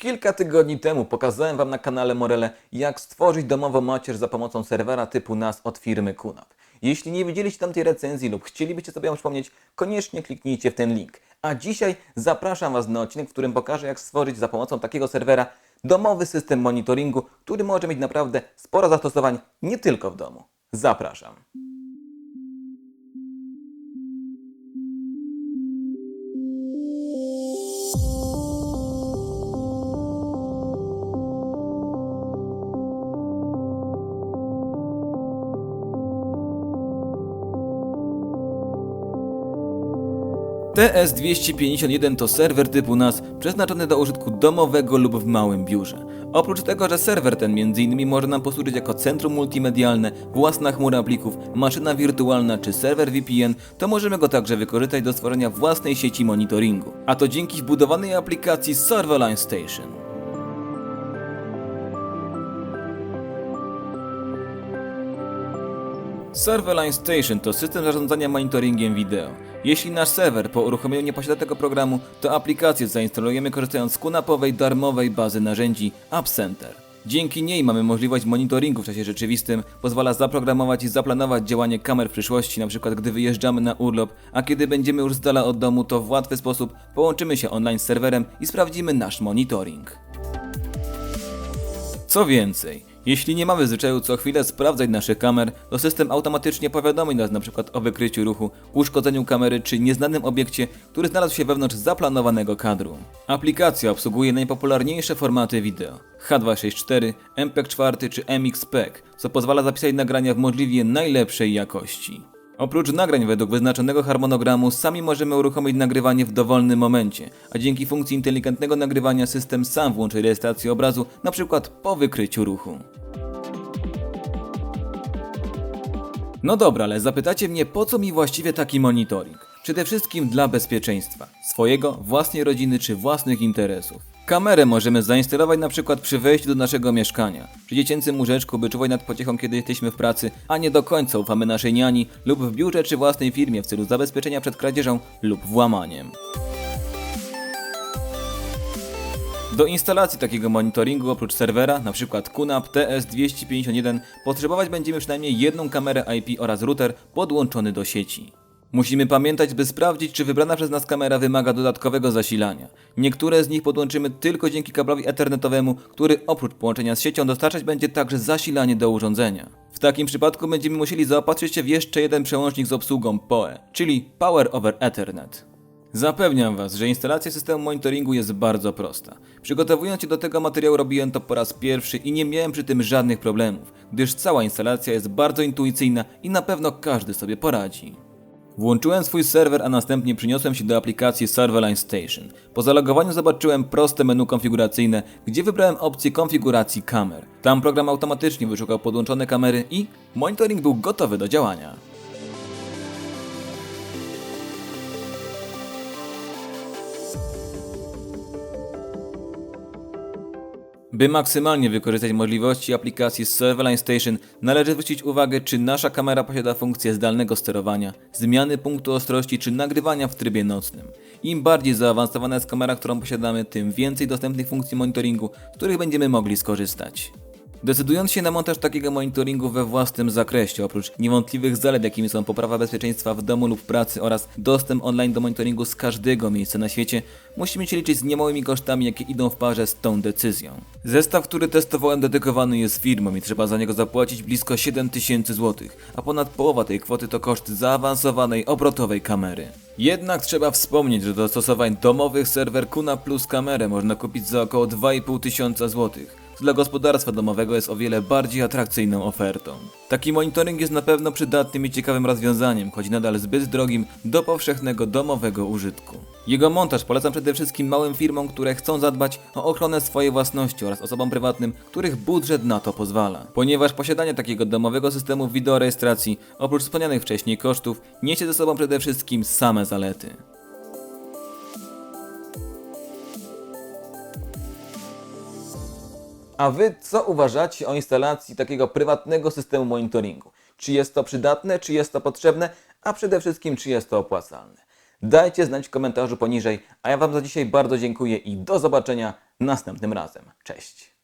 Kilka tygodni temu pokazałem Wam na kanale Morele, jak stworzyć domową macierz za pomocą serwera typu NAS od firmy QNAP. Jeśli nie widzieliście tamtej recenzji lub chcielibyście sobie ją przypomnieć, koniecznie kliknijcie w ten link. A dzisiaj zapraszam Was na odcinek, w którym pokażę, jak stworzyć za pomocą takiego serwera domowy system monitoringu, który może mieć naprawdę sporo zastosowań nie tylko w domu. Zapraszam. TS251 to serwer typu NAS przeznaczony do użytku domowego lub w małym biurze. Oprócz tego, że serwer ten m.in. może nam posłużyć jako centrum multimedialne, własna chmura plików, maszyna wirtualna czy serwer VPN, to możemy go także wykorzystać do stworzenia własnej sieci monitoringu. A to dzięki wbudowanej aplikacji Serverline Station. Serverline Station to system zarządzania monitoringiem wideo. Jeśli nasz serwer po uruchomieniu nie posiada tego programu, to aplikację zainstalujemy korzystając z kunapowej darmowej bazy narzędzi App Center. Dzięki niej mamy możliwość monitoringu w czasie rzeczywistym, pozwala zaprogramować i zaplanować działanie kamer w przyszłości, np. gdy wyjeżdżamy na urlop, a kiedy będziemy już z dala od domu, to w łatwy sposób połączymy się online z serwerem i sprawdzimy nasz monitoring. Co więcej, jeśli nie mamy zwyczaju co chwilę sprawdzać naszych kamer, to system automatycznie powiadomi nas np. o wykryciu ruchu, uszkodzeniu kamery czy nieznanym obiekcie, który znalazł się wewnątrz zaplanowanego kadru. Aplikacja obsługuje najpopularniejsze formaty wideo H264, MPEG-4 czy MXPEG, co pozwala zapisać nagrania w możliwie najlepszej jakości. Oprócz nagrań według wyznaczonego harmonogramu, sami możemy uruchomić nagrywanie w dowolnym momencie, a dzięki funkcji inteligentnego nagrywania system sam włączy rejestrację obrazu, np. po wykryciu ruchu. No dobra, ale zapytacie mnie, po co mi właściwie taki monitoring? Przede wszystkim dla bezpieczeństwa, swojego, własnej rodziny czy własnych interesów. Kamerę możemy zainstalować na przykład przy wejściu do naszego mieszkania, przy dziecięcym łóżeczku, by czuwać nad pociechą, kiedy jesteśmy w pracy, a nie do końca ufamy naszej niani lub w biurze czy własnej firmie w celu zabezpieczenia przed kradzieżą lub włamaniem. Do instalacji takiego monitoringu oprócz serwera, np. QNAP TS251, potrzebować będziemy przynajmniej jedną kamerę IP oraz router podłączony do sieci. Musimy pamiętać, by sprawdzić, czy wybrana przez nas kamera wymaga dodatkowego zasilania. Niektóre z nich podłączymy tylko dzięki kablowi ethernetowemu, który oprócz połączenia z siecią dostarczać będzie także zasilanie do urządzenia. W takim przypadku będziemy musieli zaopatrzyć się w jeszcze jeden przełącznik z obsługą PoE, czyli Power over Ethernet. Zapewniam Was, że instalacja systemu monitoringu jest bardzo prosta. Przygotowując się do tego materiału robiłem to po raz pierwszy i nie miałem przy tym żadnych problemów, gdyż cała instalacja jest bardzo intuicyjna i na pewno każdy sobie poradzi. Włączyłem swój serwer, a następnie przyniosłem się do aplikacji Serverline Station. Po zalogowaniu zobaczyłem proste menu konfiguracyjne, gdzie wybrałem opcję konfiguracji kamer. Tam program automatycznie wyszukał podłączone kamery i monitoring był gotowy do działania. By maksymalnie wykorzystać możliwości aplikacji Serverline Station, należy zwrócić uwagę, czy nasza kamera posiada funkcję zdalnego sterowania, zmiany punktu ostrości czy nagrywania w trybie nocnym. Im bardziej zaawansowana jest kamera, którą posiadamy, tym więcej dostępnych funkcji monitoringu, z których będziemy mogli skorzystać. Decydując się na montaż takiego monitoringu we własnym zakresie, oprócz niewątpliwych zalet, jakimi są poprawa bezpieczeństwa w domu lub pracy oraz dostęp online do monitoringu z każdego miejsca na świecie, musimy się liczyć z niemałymi kosztami, jakie idą w parze z tą decyzją. Zestaw, który testowałem, dedykowany jest firmom i trzeba za niego zapłacić blisko 7000 zł, a ponad połowa tej kwoty to koszt zaawansowanej obrotowej kamery. Jednak trzeba wspomnieć, że do stosowań domowych serwer Kuna Plus kamerę można kupić za około 2,5 tysiąca złotych co dla gospodarstwa domowego jest o wiele bardziej atrakcyjną ofertą. Taki monitoring jest na pewno przydatnym i ciekawym rozwiązaniem, choć nadal zbyt drogim do powszechnego domowego użytku. Jego montaż polecam przede wszystkim małym firmom, które chcą zadbać o ochronę swojej własności oraz osobom prywatnym, których budżet na to pozwala. Ponieważ posiadanie takiego domowego systemu wideorejestracji, oprócz wspomnianych wcześniej kosztów, niesie ze sobą przede wszystkim same zalety. A Wy co uważacie o instalacji takiego prywatnego systemu monitoringu? Czy jest to przydatne, czy jest to potrzebne, a przede wszystkim czy jest to opłacalne? Dajcie znać w komentarzu poniżej, a ja Wam za dzisiaj bardzo dziękuję i do zobaczenia następnym razem. Cześć!